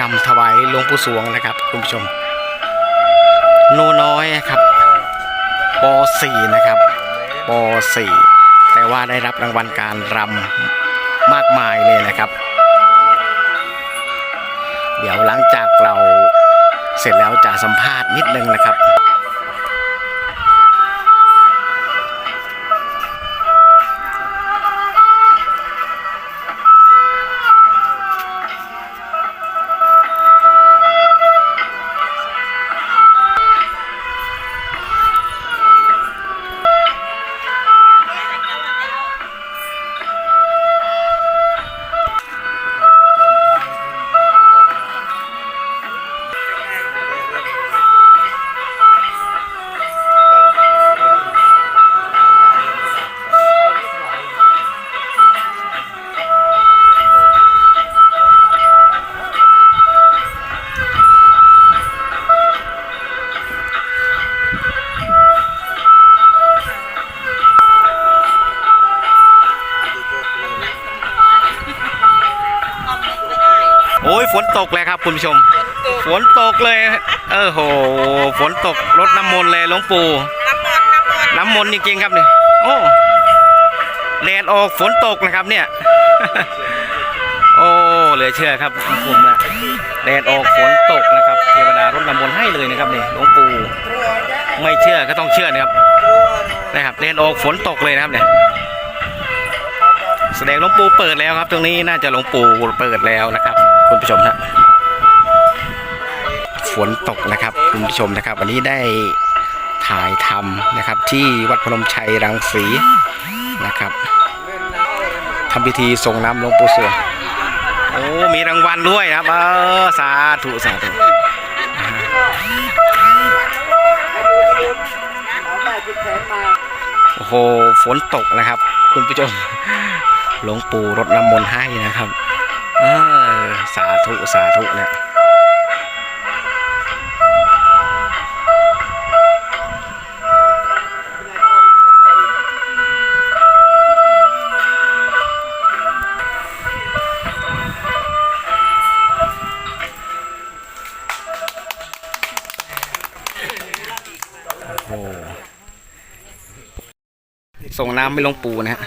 รำถวายหลวงปู่สวงนะครับคุณผู้ชมโนูน้อยครับป .4 นะครับป .4 แต่ว่าได้รับรางวัลการรำมากมายเลยนะครับ เดี๋ยวหลังจากเราเสร็จแล้วจะสัมภาษณ์นิดนึงนะครับ ตกเลยครับคุณผู้ชม ฝนตกเลย เออโห ฝนตกรดน้ำมนต์เลยหลวงปู่น้ำมันน้ำมันน้ำมนต์จริงๆครับเนี่ยโอ้แดดออกฝนตกนะครับเนี่ย โอ้เหลือเชื่อครับผมนะแดดออกฝนตกนะครับ เทวดารดน้ำมนต์ให้เลยนะครับเนี่ยหลวงปู่ ไม่เชื่อก็ต้องเชื่อนะครับ นะครับแดดออกฝนตกเลยนะครับเนี่ยแสดงหลวงปู่เปิดแล้วครับ ตรงนี้น่าจะหลวงปู่เปิดแล้วนะครับ คุณผู้ชมนะฝนตกนะครับ คุณผู้ชมนะครับ วันนี้ได้ถ่ายทำนะครับ ที่วัดพนมชัยรังสีนะครับทำพิธีส่งน้ำหลวงปู่สวงโอ้มีรางวัลด้วยครับเออสาธุสาธุโอ้โหฝนตกนะครับ คุณผู้ชมหลวงปู่รดน้ำมนต์ให้นะครับออสาธุสาธุนะโอ้ส่งน้ำไม่ลงปูนะฮะ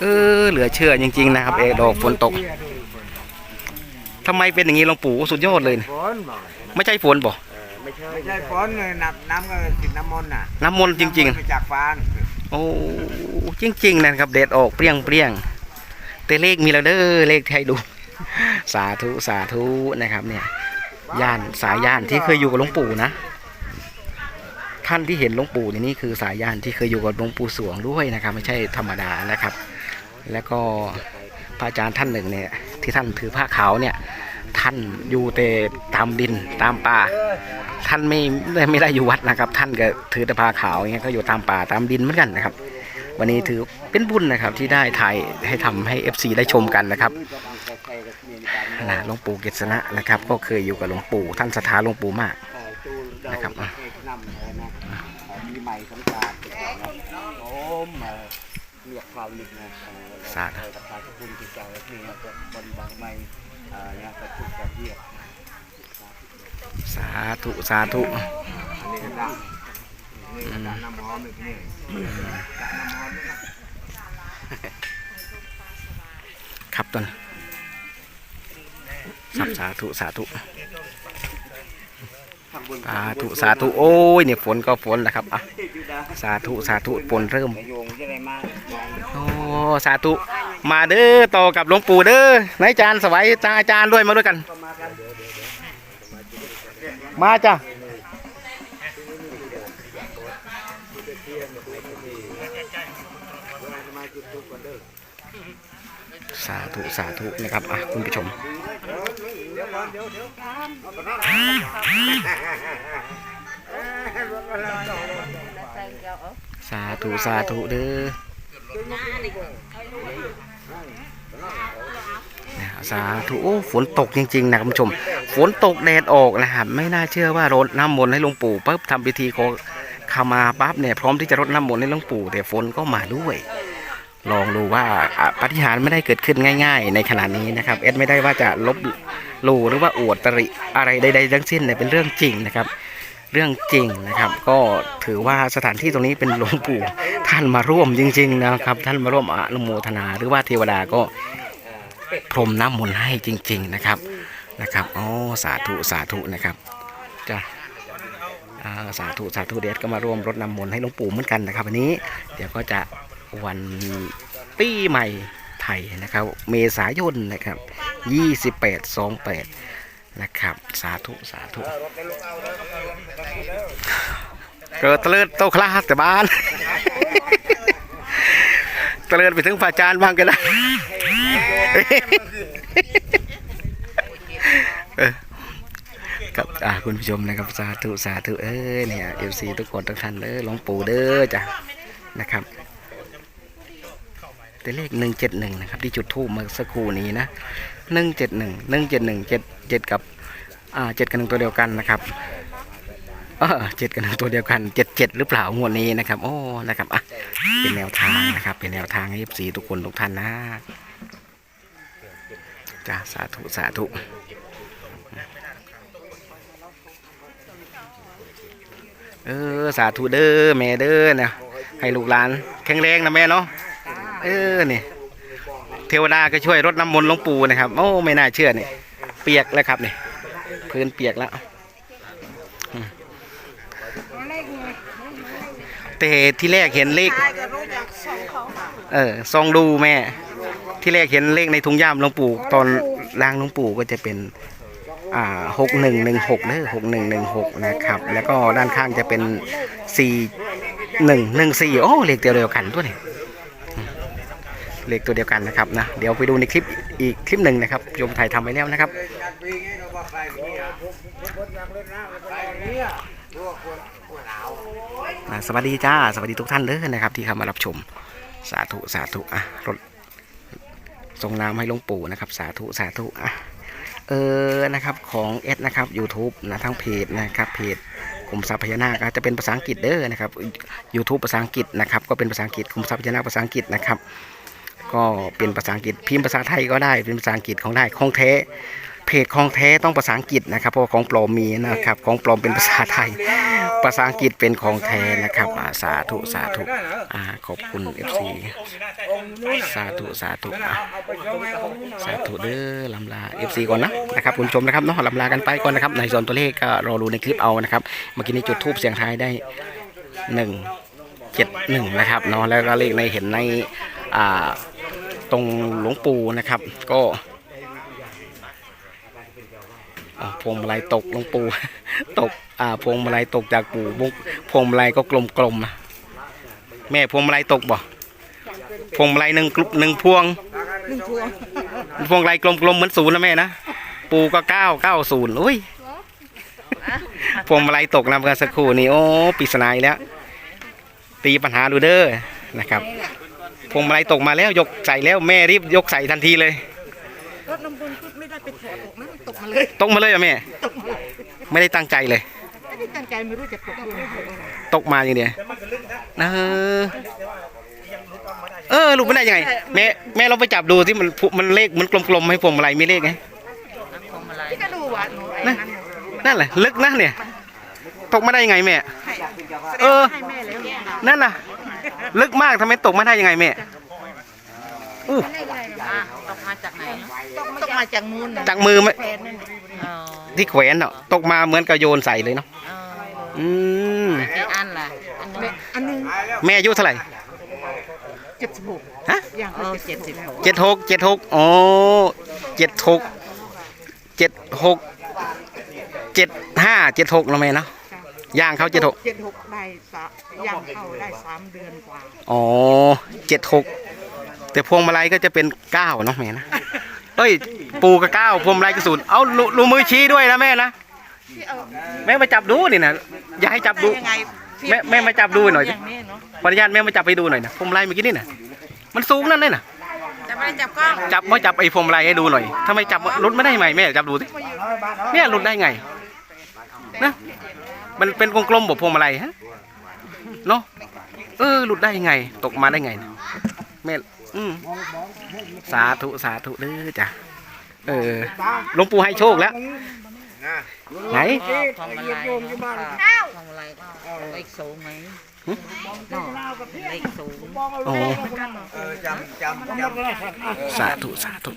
เออ เหลือเชื่อจริง ๆ นะครับ เอดอกฝนตก ทำไมเป็นอย่างนี้หลวงปู่สุดยอดเลยนะฝนบอกไม่ใช่ฝนบ่ไม่ใช่ไม่ใช่ฝนเลยน้ำน้ำก็ติดน้ำมนต์น่ะน้ำมนต์จริงๆมาจากฟ้าน่ะๆ โอ้จริง ๆนะครับเด็ดออกเปรี้ยงเปรี้ยงๆแต่เลขมีแล้วเด้อเลขให้ดู สาธุสาธุนะครับเนี่ย ย่านสายย่านที่เคยอยู่กับหลวงปู่นะ ท่านที่เห็นหลวงปู่นี่นี่คือสายย่านที่เคยอยู่กับหลวงปู่สวงด้วยนะครับ ไม่ใช่ธรรมดานะครับ แล้วก็พระอาจารย์ท่านหนึ่งเนี่ย ที่ท่านถือผ้าขาวเนี่ยท่านอยู่แต่ตามดินตามป่า ท่านไม่ไม่ได้อยู่วัดนะครับ ท่านก็ถือแต่ผ้าขาวอย่างเงี้ยก็อยู่ตามป่าตามดินเหมือนกันนะครับ วันนี้ถือเป็นบุญนะครับที่ได้ถ่ายให้ทำให้ FC ได้ชมกันนะครับนะหลวงปู่เกษณะนะครับ ก็เคยอยู่กับหลวงปู่ท่านศรัทธาหลวงปู่มากนะครับมีใหม่สงการโอ้มเรียกความลึกนะ เอ่อสาธุเออประชาชนที่เจ้าที่บบางใหม่เนี่ยกระทุกกระเทียบสาธุสาธุอันนี้ก็ดังนี่ก็ดังน้ำหอมนี่ดังน้ำหอมนะครับต้นสับสาธุสาธุ สาธุสาธุโอ้ยเนี่ยฝนก็ฝนแหละครับอะสาธุสาธุฝนเริ่มโอ้สาธุมาเด้อต่อกับหลวงปู่เด้อนายจานสวัยตาอาจารย์ด้วยมาด้วยกัน มาจ้ะ สาธุสาธุนะครับอะคุณผู้ชมสาธุสาธุเด้อสาธุโอ้ฝนตกจริงๆนะคุณผู้ชม ฝนตกแดดออกนะครับไม่น่าเชื่อว่ารดน้ำมนต์ให้หลวงปู่ปั๊บทำพิธีขอขมาปั๊บเนี่ยพร้อมที่จะรดน้ำมนต์ให้หลวงปู่แต่ฝนก็มาด้วย ลองดูว่าปฏิหารไม่ได้เกิดขึ้นง่าย ๆ ในขณะนี้นะครับเอ็ดไม่ได้ว่าจะลบลูหรือว่าอวดตริอะไรใด ๆ ทั้งสิ้นเนี่ยเป็นเรื่องจริงนะครับ เรื่องจริงนะครับ ก็ถือว่าสถานที่ตรงนี้เป็นหลวงปู่ท่านมาร่วมจริง ๆ นะครับ ท่านมาร่วมอนุโมทนาหรือว่าเทวดาก็พรมน้ำมนต์ให้จริง ๆนะครับนะครับอ๋อสาธุสาธุนะครับจ้ะสาธุสาธุเดชก็มาร่วมรดน้ำมนต์ให้หลวงปู่เหมือนกันนะครับวันนี้ เดี๋ยวก็จะ วันปีใหม่ไทยนะครับ เมษายนนะครับ 28 28 นะครับ สาธุสาธุเกิดเตลิดโตคลาสแต่บ้านเตลิดไปถึงพระอาจารย์บ้างก็ได้เออครับอ่าคุณผู้ชมนะครับสาธุสาธุเอ้ยเนี่ยเอฟซีทุกคนทุกท่านเด้อหลวงปู่เด้อจ้ะนะครับ แต่เลขหนึ่งเจ็ดหนึ่งนะครับที่จุดทูบเมื่อสักครู่นี้นะหนึ่งเจ็ดหนึ่งหนึ่งเจ็ดหนึ่งเจ็ดเจ็ดกับอ่าเจ็ดกับหนึ่งตัวเดียวกันนะครับเออเจ็ดกับหนึ่งตัวเดียวกันเจ็ดเจ็ดหรือเปล่างวดนี้นะครับ โอ้นะครับอะเป็นแนวทางนะครับ เป็นแนวทางให้สีทุกคนทุกท่านนะจ้าสาธุสาธุเออสาธุเด้อแม่เด้อเนี่ยให้ลูกหลานแข็งแรงนะแม่เนาะ เออเนี่ยเทวดาก็ช่วยรดน้ำมนต์หลวงปู่นะครับโอ้ไม่น่าเชื่อเนี่ยเปียกแล้วครับเนี่ยพื้นเปียกแล้วแต่ที่แรกเห็นเลขตายก็รู้จักสองเออซองดูแม่ ที่แรกเห็นเลขในถุงย่ามหลวงปู่ตอนร่างหลวงปู่ก็จะเป็นอ่าหกหนึ่งหนึ่งหกเนอะหกหนึ่งหนึ่งหกนะครับ แล้วก็ด้านข้างจะเป็นสี่หนึ่งหนึ่งสี่โอ้เลขตัวเดียวกันตัวนี้ เลขตัวเดียวกันนะครับนะเดี๋ยวไปดูในคลิปอีกคลิปหนึ่งนะครับโยมไทยทำไว้แล้วนะครับสวัสดีจ้าสวัสดีทุกท่านเลยนะครับ ที่เข้ามารับชมสาธุสาธุอะรถส่งน้ำให้หลวงปู่นะครับ สาธุสาธุอะเออนะครับของเอสนะครับ YouTube นะทั้งเพจนะครับเพจกลุ่มทรัพย์พญานาคจะเป็นภาษาอังกฤษเด้อนะครับ YouTube ภาษาอังกฤษนะครับ ก็เป็นภาษาอังกฤษกลุ่มทรัพย์พญานาคภาษาอังกฤษนะครับ ก็เป็นภาษาอังกฤษพิมพ์ภาษาไทยก็ได้เป็นภาษาอังกฤษของได้ของแท้เพจของแท้ต้องภาษาอังกฤษนะครับ เพราะของปลอมมีนะครับของปลอมเป็นภาษาไทย ภาษาอังกฤษเป็นของแท้นะครับสาธุสาธุขอบคุณ FC สาธุสาธุสาธุเด้อลำลา FC ก่อนนะนะครับคุณชมนะครับเนาะลำลากันไปก่อนนะครับ ในส่วนตัวเลขก็รอดูในคลิปเอานะครับเมื่อกี้นี้จุดทูบเสียงท้ายได้หนึ่งเจ็ดหนึ่งนะครับเนาะแล้วก็เลขในเห็นในอ่า ตรงหลวงปู่นะครับ ก็อ่าพวงมาลัยตกหลวงปู่ตกอ่าพวงมาลัยตกจากปู่บุกพวงมาลัยก็กลมๆนะแม่พวงมาลัยตกบ่พวงมาลัยหนึ่งกลุ่มหนึ่งพวงหนึ่งพวงพวงมาลัยกลมๆเหมือนศูนย์นะแม่นะปู่ก็เก้าเก้าศูนย์อุ้ยพวงมาลัยตกนำกันสักครู่นี่โอ้ปริศนาอีกแล้ว ตีปัญหาดูเด้อนะครับ พวงมาลัยตกมาแล้วยกใส่แล้วแม่รีบยกใส่ทันทีเลยรถน้ำบนก็ไม่ได้ไปถอดออกนะมันตกมาเลยตกมาเลยเหรอะแม่ตกมาเลยไม่ได้ตั้งใจเลย ไม่ได้ตั้งใจไม่รู้จะตกหรือไม่ตกอะไรตกมาอย่างเดียวเออเออลูกไม่ได้ยังไงแม่แม่เราไปจับดูที่มันพุมันเลขมันกลมๆให้พวงมาลัยมีเลขไงที่ก็ดูว่าหนูไอ้นะนั่นน่ะนั่นแหละลึกนะเนี่ย ตกมาได้ยังไงแม่ ให้แสดเองอว่าให้แม่แล้วเนี่ย นั่นน่ะ ลึกมากทำไมตกมาได้ยังไงแม่อู้ได้ไงล่ะตกมาจากไหนตกมาจากมูลน่ะจากมือไหมแฟนนั่นน่ะอ๋อที่แขวนเนาะตกมาเหมือนกับโยนใส่เลยเนาะอ๋ออืมกี่อันล่ะอันนี้อันหนึงแม่อายุเท่าไหร่เจ็ดสิบหกฮะอย่างโอ้ละเจ็ดสิบหกเจ็ดหกเจ็ดหกอ๋อเจ็ดหกเจ็ดหกเจ็ดห้าเจ็ดหกเราไหมเนาะ ย่างเขาเจ็ดหกเจ็ดหกได้สามย่างเข้าได้สามเดือนกว่าอ๋อเจ็ดหกแต่พวงมาลัยก็จะเป็นเก้าเนาะแม่นะเอ้ย ปูกับเก้าพวงมาลัยก็ศูนย์เอาลูลูมือชี้ด้วยนะแม่นะที่เอาแม่มาจับดูนี่นะอย่าให้จับดู ได้ยังไงที่แม่แม่มาจับดูหน่อยสิางนี้เนาะขออนุญาตแม่มาจับไปดูหน่อยนะพวงมาลัยเมื่อกี้นี่นะมันสูงนั่นเลยนะจะไม่ได้จับกล้องจับมาจับไอ้พวงมาลัยให้ดูหน่อยทำไมจับหลุดไม่ได้ไหมแม่จับดูสิเนี่ยหลุดได้ไงนะ มันเป็นกลมๆแบบพวงมาลัยฮะเนาะเออหลุดได้ยังไง ตกมาได้ไงเนี่ยแม่อืมสาธุสาธุเด้อจ้ะเออหลวงปู่ให้โชคแล้ว ไหนก็ทำอะไรเนาะทำอะไรก็เลขสูงไหมเนาะเลขสูงอ๋อเออจำจำจำสาธุสาธุ